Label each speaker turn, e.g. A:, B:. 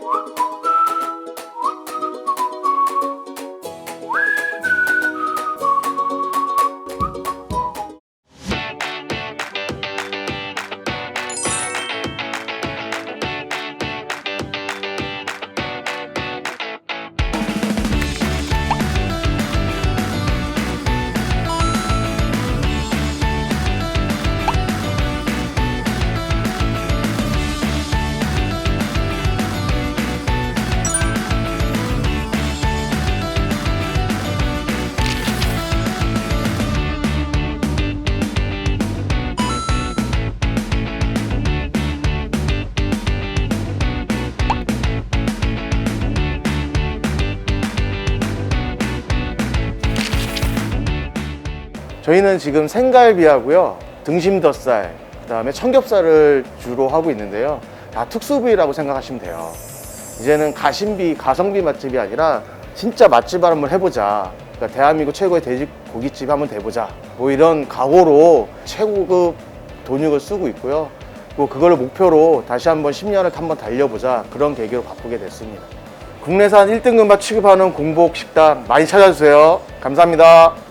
A: One. 저희는 지금 생갈비하고요, 등심덧살, 그다음에 청겹살을 주로 하고 있는데요. 다 특수 부위라고 생각하시면 돼요. 이제는 가심비, 가성비 맛집이 아니라 진짜 맛집 한번 해보자. 그러니까 대한민국 최고의 돼지 고깃집 한번 돼보자. 뭐 이런 각오로 최고급 돈육을 쓰고 있고요. 그리고 그걸 목표로 다시 한번 10년을 한번 달려보자. 그런 계기로 바꾸게 됐습니다. 국내산 1등급 맛 취급하는 공복 식당 많이 찾아주세요. 감사합니다.